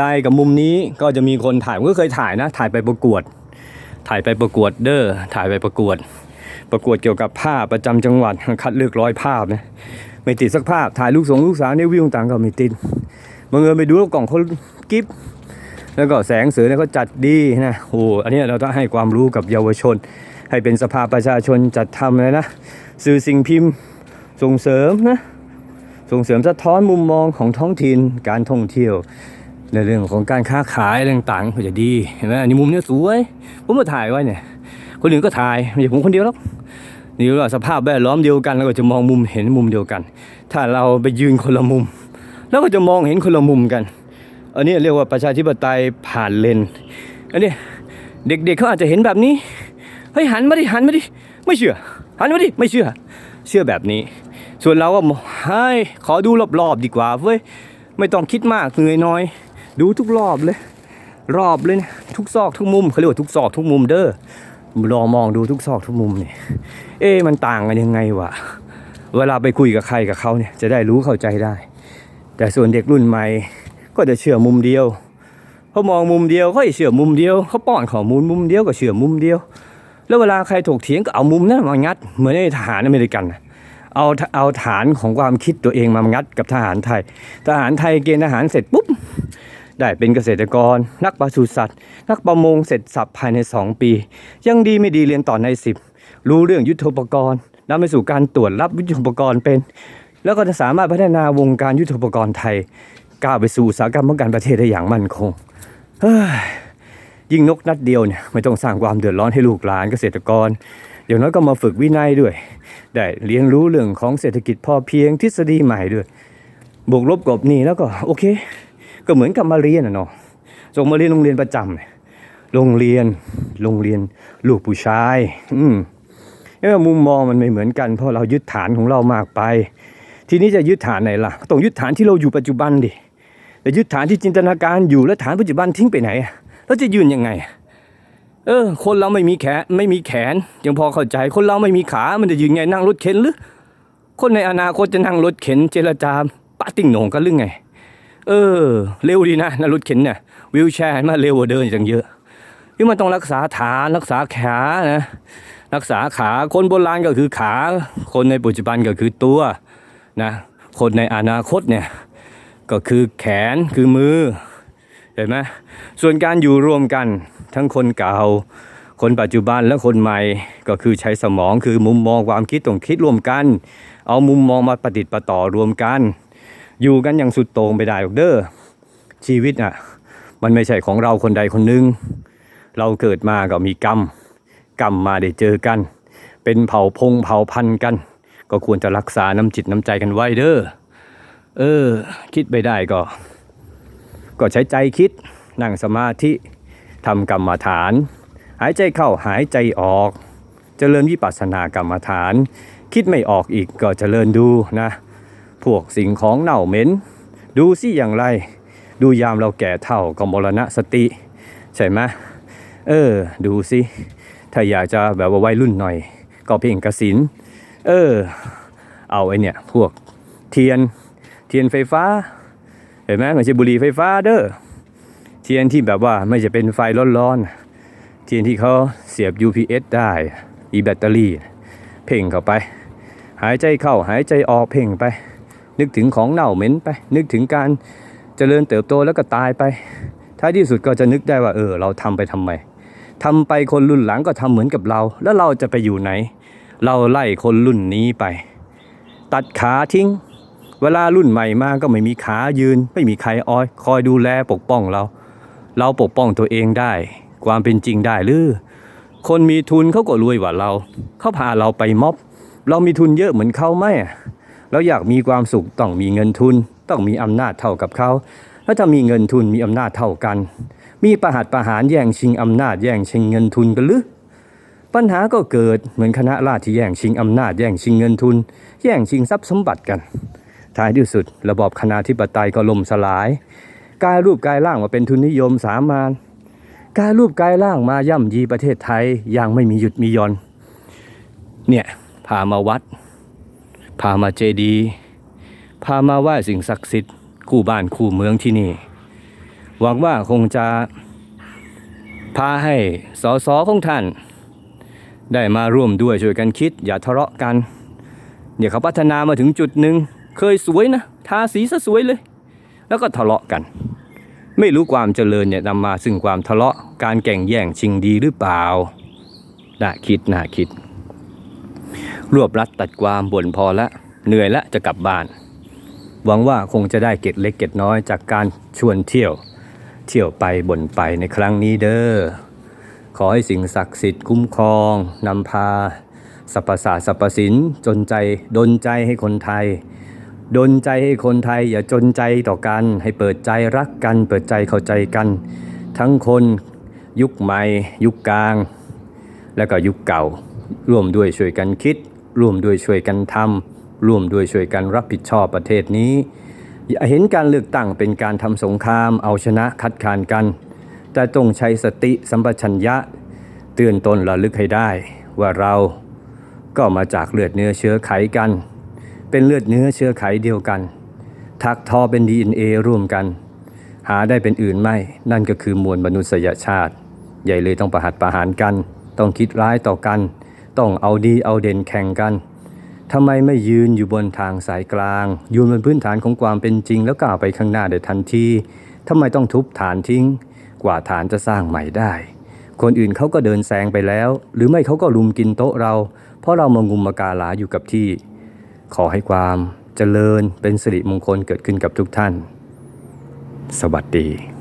ได้กับมุมนี้ก็จะมีคนถ่ายผมก็เคยถ่ายนะ ถ่ายไปประกวด ถ่ายไปประกวดเด้อถ่ายไปประกวด ประกวดเกี่ยวกับภาพประจำจังหวัดคัดเลือกร้อยภาพนะไม่ติดสักภาพถ่ายลูกสงลูกสาวในวิวต่างก็ไม่ติดบังเอิญไปดูกล่องเขากิฟแล้วก็แสงเสือเนี่ยเขาจัดดีนะโอ้อันนี้เราต้องให้ความรู้กับเยาวชน ให้เป็นสภาประชาชนจัดทำเลยนะสื่อสิ่งพิมพ์ส่งเสริมนะส่งเสริมสะท้อนมุมมองของท้องถิ่นการท่องเที่ยว ในเรื่องของการค้าขายอะไรต่างๆก็จะดีเห็นไหมอันนี้มุมเนี้ยสวย ผมมาถ่ายไว้เนี่ยคนอื่นก็ถ่ายไม่ใช่ผมคนเดียวหรอกนี่ว่าสภาพแวดล้อมเดียวกันเราก็จะมองมุมเห็นมุมเดียวกัน ถ้าเราไปยืนคนละมุม แล้วก็จะมองเห็นคนละมุมกัน อันนี้เรียกว่าประชาธิปไตยผ่านเลนอันนี้เด็กๆเขาอาจจะเห็นแบบนี้เฮ้ยหันมาดิหันมาดิไม่เชื่อ หันมาดิไม่เชื่อ เชื่อแบบนี้ ส่วนเราก็ให้ขอดูรอบๆดีกว่าเว้ยไม่ต้องคิดมากเหนื่อยน้อย ดูทุกรอบเลย รอบเลยนะทุกซอกทุกมุมเขาเรียกว่าทุกซอกทุกมุมเด้อลองมองดูทุกซอกทุกมุมนี่เอ๊มันต่างกันยังไงวะเวลาไปคุยกับใครกับเขาเนี่ยจะได้รู้เข้าใจได้ แต่ส่วนเด็กรุ่นใหม่ก็จะเชื่อมุมเดียวเขามองมุมเดียวเขาเชื่อมุมเดียวเขาป้อนข้อมูลมุมเดียวก็เชื่อมุมเดียว แล้วเวลาใครถกเถียงก็เอามุมนั้นมางัด เหมือนในทหารอเมริกันนะเอาเอาฐานของความคิดตัวเองมางัดกับทหารไทย ทหารไทยเกณฑ์ทหารเสร็จปุ๊บ ได้เป็นเกษตรกร นักปศุสัตว์ นักประมงเสร็จสับภายใน 2 ปี ยังดีไม่ดีเรียนต่อใน 10 รู้เรื่องยุทธปกรณ์นำไปสู่การตรวจรับยุทธปกรณ์เป็น แล้วก็จะสามารถพัฒนาวงการยุทธปกรณ์ไทยก้าวไปสู่อุตสาหกรรมป้องกันประเทศได้อย่างมั่นคงเฮ้ยยิ่งนกนัดเดียวเนี่ยไม่ต้องสร้างความเดือดร้อนให้ลูกหลานเกษตรกรอย่างน้อยก็มาฝึกวินัยด้วย ได้เรียนรู้เรื่องของเศรษฐกิจพอเพียงทฤษฎีใหม่ด้วย บวกลบกบหนี่แล้วก็โอเค ก็เหมือนกับมาเรียนอะเนาะส่งมาเรียนโรงเรียนประจำเนี่ยโรงเรียนโรงเรียนลูกผู้ชาย อืมเออมุมมองมันไม่เหมือนกัน เพราะเรายึดฐานของเรามากไป ทีนี้จะยึดฐานไหนล่ะต้องยึดฐานที่เราอยู่ปัจจุบันดิแต่ยึดฐานที่จินตนาการอยู่แล้วฐานปัจจุบันทิ้งไปไหนแล้วจะยืนยังไง เออ คนเราไม่มีแขนไม่มีแขน ยังพอเข้าใจคนเราไม่มีขา มันจะยืนไงนั่งรถเข็นหรือ คนในอนาคตจะนั่งรถเข็นเจรจาปะติ่งหนงกันหรือไง เออ เร็วดีนะนรถเข็นเนี่ยวิวแชร์มาเร็วกว่าเดินจังเยอะที่มันต้องรักษาฐานรักษาขานะรักษาขาคนโบราณก็คือขา คนในปัจจุบันก็คือตัวนะคนในอนาคตเนี่ยก็คือแขนคือมือเห็นไหมส่วนการอยู่รวมกันทั้งคนเก่า คนปัจจุบันและคนใหม่ก็คือใช้สมองคือมุมมองความคิดต้องคิดรวมกัน เอามุมมองมาประดิษฐ์ประต่อรวมกัน อยู่กันอย่างสุดโต่งไปได้หรอกเด้อชีวิตอะ มันไม่ใช่ของเราคนใดคนหนึ่งเราเกิดมาก็มีกรรม กรรมมาได้เจอกัน เป็นเผ่าพงเผ่าพันธุ์กัน ก็ควรจะรักษาน้ำจิตน้ำใจกันไว้เด้อเออ คิดไปได้ก็ ก็ใช้ใจคิดนั่งสมาธิทำกรรมฐาน หายใจเข้าหายใจออกเจริญวิปัสสนากรรมฐาน คิดไม่ออกอีกก็เจริญดูนะ วกสิ่งของเน่าเหม็น ดูสิอย่างไร ดูยามเราแก่เท่าก็มรณะสติ ใช่ไหมเออ ดูสิถ้าอยากจะแบบว่าวัยรุ่นหน่อย ก็เพ่งกสิน เออ เอาไอเนี่ย พวกเทียน เทียนไฟฟ้า เห็นไหมไม่ใช่บุหรี่ไฟฟ้าเด้อเทียนที่แบบว่าไม่จะเป็นไฟร้อนๆเทียนที่เขาเสียบ UPS ได้อีแบตเตอรี่ เพ่งเข้าไป หายใจเข้าหายใจออกเพ่งไป นึกถึงของเน่าเหม็นไป นึกถึงการเจริญเติบโตแล้วก็ตายไป ท้ายที่สุดก็จะนึกได้ว่า เออ เราทำไปทำไมทำไปคนรุ่นหลังก็ทำเหมือนกับเรา แล้วเราจะไปอยู่ไหน เราไล่คนรุ่นนี้ไป ตัดขาทิ้ง เวลารุ่นใหม่มาก็ไม่มีขายืน ไม่มีใครออย คอยดูแลปกป้องเรา เราปกป้องตัวเองได้ ความเป็นจริงได้หรือคนมีทุนเขาก็รวยกว่าเรา เขาพาเราไปม็อบ เรามีทุนเยอะเหมือนเขาไหม เราอยากมีความสุขต้องมีเงินทุน ต้องมีอำนาจเท่ากับเขาแล้วถ้ามีเงินทุนมีอำนาจเท่ากัน มีประหัตประหารแย่งชิงอำนาจแย่งชิงเงินทุนกันหรือปัญหาก็เกิดเหมือนคณะราษฎรที่แย่งชิงอำนาจแย่งชิงเงินทุน แย่งชิงทรัพย์สมบัติกันท้ายที่สุด ระบอบคณาธิปไตยก็ล่มสลายกลายรูปกลายร่างมาเป็นทุนนิยมสามานกลายรูปกลายร่างมาย่ำยีประเทศไทยอย่างไม่มีหยุดมีหย่อนเนี่ยพามาวัด พามาเจดีพามาไหว้สิ่งศักดิ์สิทธิ์คู่บ้านคู่เมืองที่นี่ หวังว่าคงจะ พาให้สอสอของท่าน ได้มาร่วมด้วยช่วยกันคิด อย่าทะเลาะกัน เดี๋ยวเขาพัฒนามาถึงจุดหนึ่งเคยสวยนะทาสีซะสวยเลย แล้วก็ทะเลาะกัน ไม่รู้ความเจริญเนี่ยนำมาซึ่งความทะเลาะการแก่งแย่งชิงดีหรือเปล่าน่าคิดน่าคิด รวบรัดตัดความบ่นพอละเหนื่อยละจะกลับบ้าน หวังว่าคงจะได้เก็ดเล็กเก็ดน้อยจากการชวนเที่ยว เที่ยวไปบ่นไปในครั้งนี้เด้อขอให้สิ่งศักดิ์สิทธิ์คุ้มครองนำพาสรรพศาสตร์สรรพสินจนใจดนใจให้คนไทย ดนใจให้คนไทย อย่าจนใจต่อกัน ให้เปิดใจรักกัน เปิดใจเข้าใจกัน ทั้งคนยุคใหม่ ยุคกลาง แล้วก็ยุคเก่า ร่วมด้วยช่วยกันคิด ร่วมด้วยช่วยกันทำร่วมด้วยช่วยกันรับผิดชอบประเทศนี้ อย่าเห็นการเลือกตั้งเป็นการทำสงครามเอาชนะคัดค้านกัน แต่ต้องใช้สติสัมปชัญญะ เตือนตนระลึกให้ได้ว่าเราก็มาจากเลือดเนื้อเชื้อไขกัน เป็นเลือดเนื้อเชื้อไขเดียวกัน ทักทอเป็น DNA ร่วมกัน หาได้เป็นอื่นไม่ นั่นก็คือมวลมนุษยชาติ ใหญ่เลยต้องประหัตประหารกัน ต้องคิดร้ายต่อกัน ต้องเอาดีเอาเด่นแข่งกันทำไมไม่ยืนอยู่บนทางสายกลาง ยืนบนพื้นฐานของความเป็นจริงแล้วก้าวไปข้างหน้าได้ทันทีทำไมต้องทุบฐานทิ้ง กว่าฐานจะสร้างใหม่ได้ คนอื่นเขาก็เดินแซงไปแล้ว หรือไม่เขาก็ลุมกินโต๊ะเรา เพราะเรามางุมมากาลาอยู่กับที่ ขอให้ความเจริญเป็นสิริมงคลเกิดขึ้นกับทุกท่าน สวัสดี